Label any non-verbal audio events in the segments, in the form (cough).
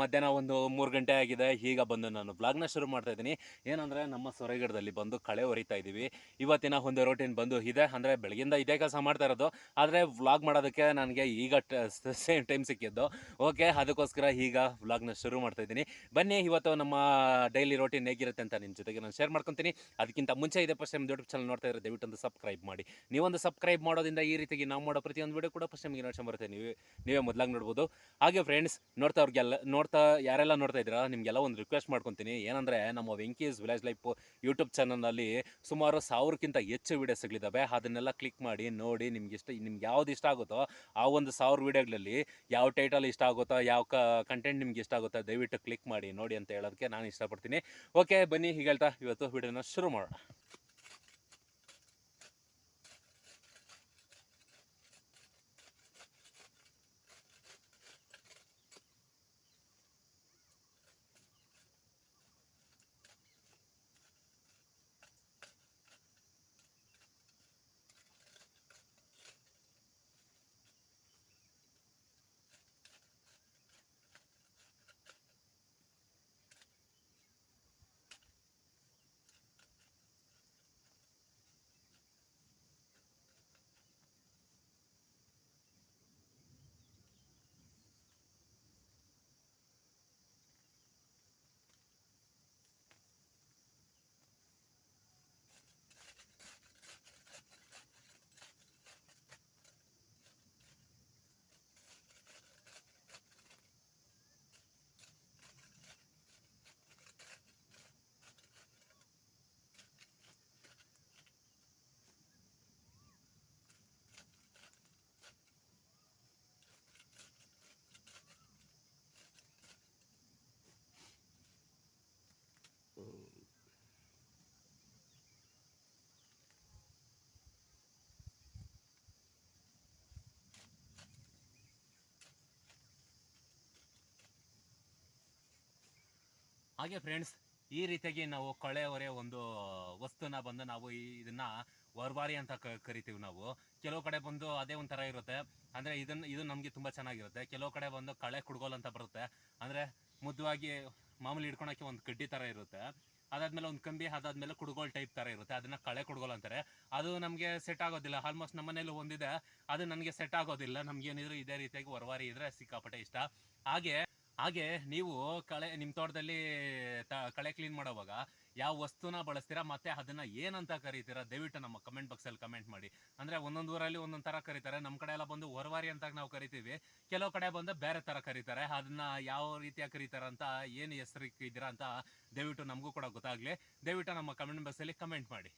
ಮಧ್ಯಾಹ್ನ ಒಂದು ಮೂರು ಗಂಟೆ ಆಗಿದೆ. ಈಗ ಬಂದು ನಾನು ಬ್ಲಾಗ್ನ ಶುರು ಮಾಡ್ತಾ ಇದ್ದೀನಿ. ಏನಂದರೆ, ನಮ್ಮ ಸೊರೆಗಿಡದಲ್ಲಿ ಬಂದು ಕಳೆ ಹೊರಿತಾ ಇದ್ದೀವಿ. ಇವತ್ತಿನ ಒಂದು ರೋಟೀನ್ ಬಂದು ಇದೆ. ಅಂದರೆ, ಬೆಳಗಿಂದ ಇದೇ ಕೆಲಸ ಮಾಡ್ತಾ ಇರೋದು. ಆದರೆ ವ್ಲಾಗ್ ಮಾಡೋದಕ್ಕೆ ನನಗೆ ಈಗ ಸೇಮ್ ಟೈಮ್ (laughs) ಸಿಕ್ಕಿದ್ದು. ಓಕೆ ಅದಕ್ಕೋಸ್ಕರ ಈಗ ವ್ಲಾಗ್ನ ಶುರು ಮಾಡ್ತಾ ಇದ್ದೀನಿ. ಬನ್ನಿ, ಇವತ್ತು ನಮ್ಮ ಡೈಲಿ ರೋಟೀನ್ ಹೇಗಿರುತ್ತೆ ಅಂತ ನಿಮ್ಮ ಜೊತೆಗೆ ನಾನು ಶೇರ್ ಮಾಡ್ಕೊತೀನಿ. ಅದಕ್ಕಿಂತ ಮುಂಚೆ ಇದೆ ಫಸ್ಟ್ ಟೈಮ್ ಯೂಟ್ಯೂಬ್ ಚಾನಲ್ ನೋಡ್ತಾ ಇದ್ರೆ ದಯವಿಟ್ಟು ಒಂದು ಸಬ್ಸ್ಕ್ರೈಬ್ ಮಾಡಿ. ನೀವೊಂದು ಸಬ್ಸ್ಕ್ರೈಬ್ ಮಾಡೋದ್ರಿಂದ ಈ ರೀತಿಗೆ ನಾವು ಮಾಡೋ ಪ್ರತಿಯೊಂದು ವಿಡಿಯೋ ಕೂಡ ಫಸ್ಟ್ ನಿಮಗೆ ನೋಡ್ಕೊಂಡು ಬರುತ್ತೆ. ನೀವೇ ನೀವೇ ಮೊದಲಾಗಿ ನೋಡ್ಬೋದು. ಹಾಗೆ ಫ್ರೆಂಡ್ಸ್ ನೋಡ್ತಾ ಅವ್ರಿಗೆಲ್ಲ ನೋಡ್ತಾ, ಯಾರೆಲ್ಲ ನೋಡ್ತಾ ಇದ್ದೀರಾ, ನಿಮಗೆಲ್ಲ ಒಂದು ರಿಕ್ವೆಸ್ಟ್ ಮಾಡ್ಕೊತೀನಿ. ಏನಂದರೆ, ನಮ್ಮ ವೆಂಕೀಸ್ ವಿಲೇಜ್ ಲೈಫ್ ಯೂಟ್ಯೂಬ್ ಚಾನಲ್ನಲ್ಲಿ ಸುಮಾರು ಸಾವಿರಕ್ಕಿಂತ ಹೆಚ್ಚು ವೀಡಿಯೋಸ್ಗಳಿದ್ದಾವೆ ಅದನ್ನೆಲ್ಲ ಕ್ಲಿಕ್ ಮಾಡಿ, ನೋಡಿ, ನಿಮ್ಗೆ ಇಷ್ಟ, ನಿಮ್ಗೆ ಯಾವ್ದು ಇಷ್ಟ ಆಗುತ್ತೋ, ಆ ಒಂದು ಸಾವಿರ ವೀಡಿಯೋಗಳಲ್ಲಿ ಯಾವ ಟೈಟಲ್ ಇಷ್ಟ ಆಗುತ್ತೋ, ಯಾವ ಕಂಟೆಂಟ್ ನಿಮ್ಗೆ ಇಷ್ಟ ಆಗುತ್ತೋ, ದಯವಿಟ್ಟು ಕ್ಲಿಕ್ ಮಾಡಿ, ನೋಡಿ ಅಂತ ಹೇಳೋದಕ್ಕೆ ನಾನು ಇಷ್ಟಪಡ್ತೀನಿ. ಓಕೆ ಬನ್ನಿ, ಹೀಗೆ ಹೇಳ್ತಾ, ಇವತ್ತು ವಿಡಿಯೋನ ಶುರು ಮಾಡೋಣ. ಹಾಗೆ ಫ್ರೆಂಡ್ಸ್ ಈ ರೀತಿಯಾಗಿ ನಾವು ಕೊಳೆ ಹೊರೆ ಒಂದು ವಸ್ತುನ ಬಂದು ನಾವು ಇದನ್ನ ವರ್ವಾರಿ ಅಂತ ಕರಿತೀವಿ ನಾವು. ಕೆಲವು ಕಡೆ ಬಂದು ಅದೇ ಒಂಥರ ಇರುತ್ತೆ. ಅಂದ್ರೆ ಇದನ್ನ ಇದು ನಮಗೆ ತುಂಬಾ ಚೆನ್ನಾಗಿರುತ್ತೆ. ಕೆಲವು ಕಡೆ ಬಂದು ಕಳೆ ಕುಡ್ಗೋಲ್ ಅಂತ ಬರುತ್ತೆ. ಅಂದ್ರೆ ಮುದ್ದವಾಗಿ ಮಾಮೂಲಿ ಹಿಡ್ಕೊಳಕ್ಕೆ ಒಂದು ಕಡ್ಡಿ ತರ ಇರುತ್ತೆ. ಅದಾದ್ಮೇಲೆ ಒಂದು ಕಂಬಿ, ಅದಾದ್ಮೇಲೆ ಕುಡ್ಗೋಲ್ ಟೈಪ್ ತರ ಇರುತ್ತೆ. ಅದನ್ನ ಕಳೆ ಕುಡ್ಗೋಲ್ ಅಂತಾರೆ. ಅದು ನಮಗೆ ಸೆಟ್ ಆಗೋದಿಲ್ಲ. ಆಲ್ಮೋಸ್ಟ್ ನಮ್ಮ ಮನೇಲಿ ಒಂದಿದೆ. ಅದು ನನಗೆ ಸೆಟ್ ಆಗೋದಿಲ್ಲ. ನಮ್ಗೆ ಇದೇ ರೀತಿಯಾಗಿ ವರ್ವಾರಿ ಇದ್ರೆ ಸಿಕ್ಕಾಪಟ್ಟೆ ಇಷ್ಟ. ಹಾಗೆ ಹಾಗೆ ನೀವು ಕಳೆ ನಿಮ್ಮ ತೋಟದಲ್ಲಿ ತ- ಕಳೆ ಕ್ಲೀನ್ ಮಾಡೋವಾಗ ಯಾವ ವಸ್ತುನ ಬಳಸ್ತೀರಾ, ಮತ್ತೆ ಅದನ್ನ ಏನಂತ ಕರೀತೀರಾ? ದಯವಿಟ್ಟು ನಮ್ಮ ಕಮೆಂಟ್ ಬಾಕ್ಸಲ್ಲಿ ಕಮೆಂಟ್ ಮಾಡಿ. ಅಂದ್ರೆ ಒಂದೊಂದು ಊರಲ್ಲಿ ಒಂದೊಂದು ಥರ ಕರೀತಾರೆ. ನಮ್ಮ ಕಡೆ ಎಲ್ಲ ಬಂದು ಹೊರವಾರಿ ಅಂತ ನಾವು ಕರಿತೀವಿ. ಕೆಲವು ಕಡೆ ಬಂದು ಬೇರೆ ತರ ಕರೀತಾರೆ. ಅದನ್ನ ಯಾವ ರೀತಿಯಾಗಿ ಕರೀತಾರೆ ಅಂತ, ಏನು ಹೆಸರು ಅಂತ ದಯವಿಟ್ಟು ನಮಗೂ ಕೂಡ ಗೊತ್ತಾಗ್ಲಿ. ದಯವಿಟ್ಟು ನಮ್ಮ ಕಮೆಂಟ್ ಬಾಕ್ಸಲ್ಲಿ ಕಮೆಂಟ್ ಮಾಡಿ.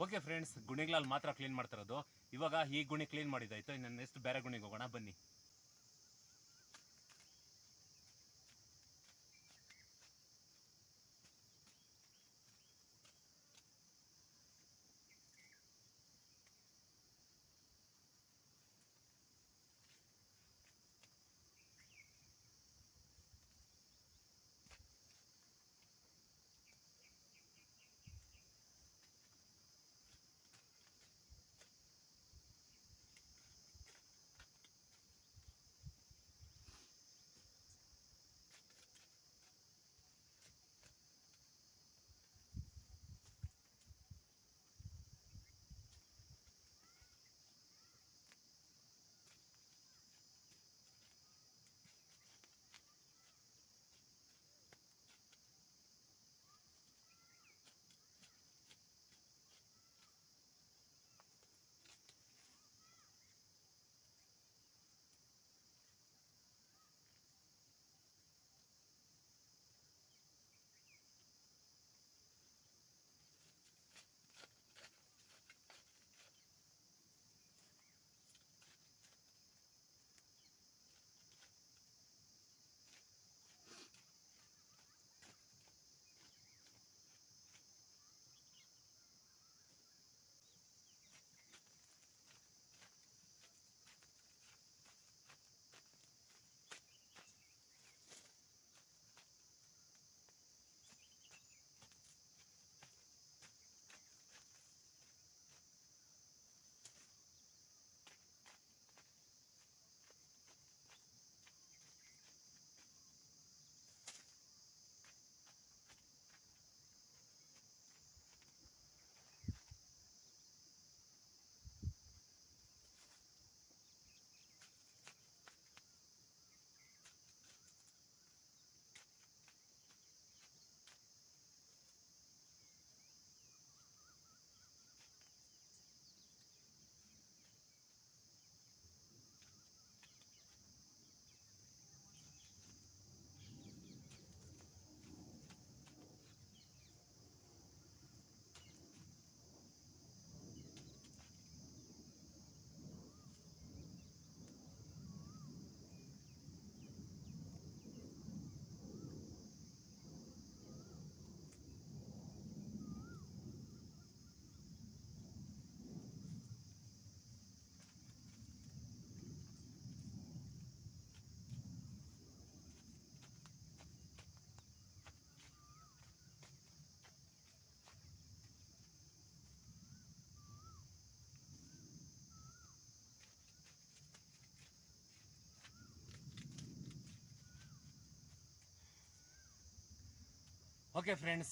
ಓಕೆ ಫ್ರೆಂಡ್ಸ್ ಗುಣಿಗಳಲ್ಲಿ ಮಾತ್ರ ಕ್ಲೀನ್ ಮಾಡ್ತಿರೋದು ಇವಾಗ ಈ ಗುಣಿ ಕ್ಲೀನ್ ಮಾಡಿದಾಯ್ತು ಇನ್ನು ನೆಕ್ಸ್ಟ್ ಬೇರೆ ಗುಣಿಗೆ ಹೋಗೋಣ. ಬನ್ನಿ. ಓಕೆ ಫ್ರೆಂಡ್ಸ್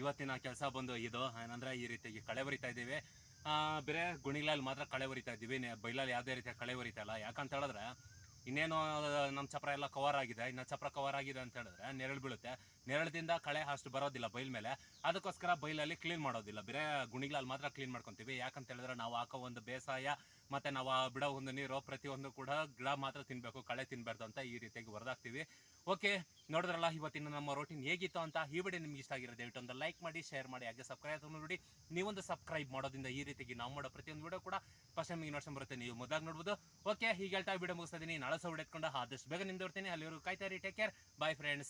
ಇವತ್ತಿನ ಕೆಲಸ ಬಂದು ಇದು. ಏನಂದ್ರೆ ಈ ರೀತಿಯಾಗಿ ಕಳೆ ಬರಿತಾ ಇದ್ದೀವಿ. ಬೇರೆ ಗುಣಿಗಳಲ್ಲಿ ಮಾತ್ರ ಕಳೆ ಬರಿತಾ ಇದ್ದೀವಿ. ಬೈಲಲ್ಲಿ ಯಾವುದೇ ರೀತಿಯ ಕಳೆ ಬರಿತಾ ಯಾಕಂತ ಹೇಳಿದ್ರೆ, ಇನ್ನೇನು ನಮ್ಮ ಚಪ್ರ ಎಲ್ಲ ಕವರ್ ಆಗಿದೆ. ಇನ್ನು ಚಪ್ರ ಕವರ್ ಆಗಿದೆ ಅಂತ ಹೇಳಿದ್ರೆ ನೆರಳು ಬೀಳುತ್ತೆ. ನೆರಳದಿಂದ ಕಳೆ ಅಷ್ಟು ಬರೋದಿಲ್ಲ ಬೈಲ್ ಮೇಲೆ. ಅದಕ್ಕೋಸ್ಕರ ಬೈಲಲ್ಲಿ ಕ್ಲೀನ್ ಮಾಡೋದಿಲ್ಲ. ಬೇರೆ ಗುಣಿಗಳಲ್ಲಿ ಮಾತ್ರ ಕ್ಲೀನ್ ಮಾಡ್ಕೊಂತೀವಿ. ಯಾಕಂತ ಹೇಳಿದ್ರೆ ನಾವು ಹಾಕೋ ಒಂದು ಬೇಸಾಯ ಮತ್ತೆ ನಾವು ಬಿಡೋ ಒಂದು ನೀರು ಪ್ರತಿಯೊಂದು ಕೂಡ ಗಿಡ ಮಾತ್ರ ತಿನ್ಬೇಕು, ಕಳೆ ತಿನ್ಬಾರ್ದು ಅಂತ ಈ ರೀತಿಯಾಗಿ ಹೊರದಾಗ್ತೀವಿ ಓಕೆ ನೋಡಿದ್ರಲ್ಲ, ಇವತ್ತಿನ ನಮ್ಮ ರೋಟೀನ್ ಹೇಗಿತ್ತು ಅಂತ ಈ ವಿಡಿಯೋ ನಿಮ್ಗೆ ಇಷ್ಟ ಆಗಿರೋ ದಯವಿಟ್ಟು ಒಂದು ಲೈಕ್ ಮಾಡಿ ಶೇರ್ ಮಾಡಿ, ಹಾಗೆ ಸಬ್ಸ್ಕ್ರೈಬ್ ನೋಡಿ. ನೀವೊಂದು ಸಬ್ಸ್ಕ್ರೈಬ್ ಮಾಡೋದಿಂದ ಈ ರೀತಿಯಾಗಿ ನಾವು ಮಾಡೋ ಪ್ರತಿಯೊಂದು ವಿಡಿಯೋ ಕೂಡ ಫಸ್ಟ್ ನಿಮಗೆ ನೋಡ್ಸ್ಕೊಂಡ್ ಬರುತ್ತೆ. ನೀವು ಮೊದಲಾಗಿ ನೋಡ್ಬೋದು. ಓಕೆ ಹೀಗೆ ಹೇಳ್ತಾ ವಿಡಿಯೋ ಮುಗಿಸ್ತಾ ಇದೀನಿ ನಾಳೆ ಸಹ ಹುಡುಕೊಂಡು ಆದಷ್ಟು ಬೇಗ ನಿಂದಿರ್ತೀನಿ ಅಲ್ಲಿವರೆಗೂ ಕಾಯ್ತಾ ಇರಿ. Take care bye friends